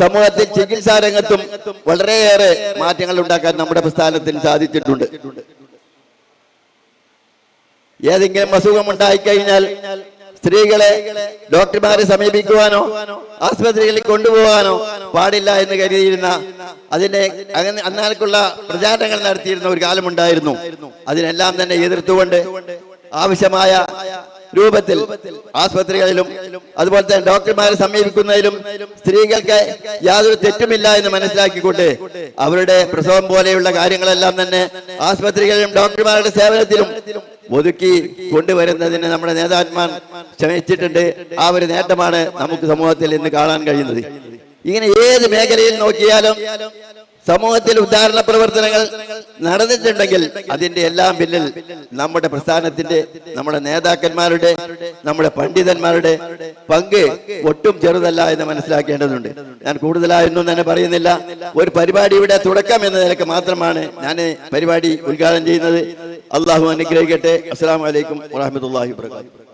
സമൂഹത്തിൽ ചികിത്സാ രംഗത്തും വളരെയേറെ മാറ്റങ്ങൾ ഉണ്ടാക്കാൻ നമ്മുടെ പ്രസ്ഥാനത്തിന് സാധിച്ചിട്ടുണ്ട്. ഏതെങ്കിലും അസുഖം ഉണ്ടായിക്കഴിഞ്ഞാൽ സ്ത്രീകളെ ഡോക്ടർമാരെ സമീപിക്കുവാനോ ആസ്പത്രികളിൽ കൊണ്ടുപോകാനോ പാടില്ല എന്ന് കരുതിയിരുന്ന അതിന്റെ അങ്ങനെ അന്നാൾക്കുള്ള പ്രചാരണങ്ങൾ നടത്തിയിരുന്ന ഒരു കാലമുണ്ടായിരുന്നു. അതിനെല്ലാം തന്നെ എതിർത്തുകൊണ്ട് ആവശ്യമായ രൂപത്തിൽ ആസ്പത്രികളിലും അതുപോലെ തന്നെ ഡോക്ടർമാരെ സമീപിക്കുന്നതിലും സ്ത്രീകൾക്ക് യാതൊരു തെറ്റുമില്ല എന്ന് മനസ്സിലാക്കിക്കൊണ്ട് അവരുടെ പ്രസവം പോലെയുള്ള കാര്യങ്ങളെല്ലാം തന്നെ ആസ്പത്രികളിലും ഡോക്ടർമാരുടെ സേവനത്തിലും ഒതുക്കി കൊണ്ടുവരുന്നതിന് നമ്മുടെ നേതാക്കന്മാർ ശ്രമിച്ചിട്ടുണ്ട്. ആ ഒരു നേട്ടമാണ് നമുക്ക് സമൂഹത്തിൽ ഇന്ന് കാണാൻ കഴിയുന്നത്. ഇങ്ങനെ ഏത് മേഖലയിൽ നോക്കിയാലും സമൂഹത്തിൽ ഉദ്ധാരണ പ്രവർത്തനങ്ങൾ നടന്നിട്ടുണ്ടെങ്കിൽ അതിന്റെ എല്ലാം പിന്നിൽ നമ്മുടെ പ്രസ്ഥാനത്തിന്റെ നമ്മുടെ നേതാക്കന്മാരുടെ നമ്മുടെ പണ്ഡിതന്മാരുടെ പങ്ക് ഒട്ടും ചെറുതല്ല എന്ന് മനസ്സിലാക്കേണ്ടതുണ്ട്. ഞാൻ കൂടുതലായൊന്നും തന്നെ പറയുന്നില്ല. ഒരു പരിപാടിയുടെ തുടക്കം എന്ന നിലയ്ക്ക് മാത്രമാണ് ഞാൻ പരിപാടി ഉദ്ഘാടനം ചെയ്യുന്നത്. അള്ളാഹു അനുഗ്രഹിക്കട്ടെ. അസ്സാം വലൈക്കും വാഹമത്തല്ലാഹി വാബർക്കാത്തു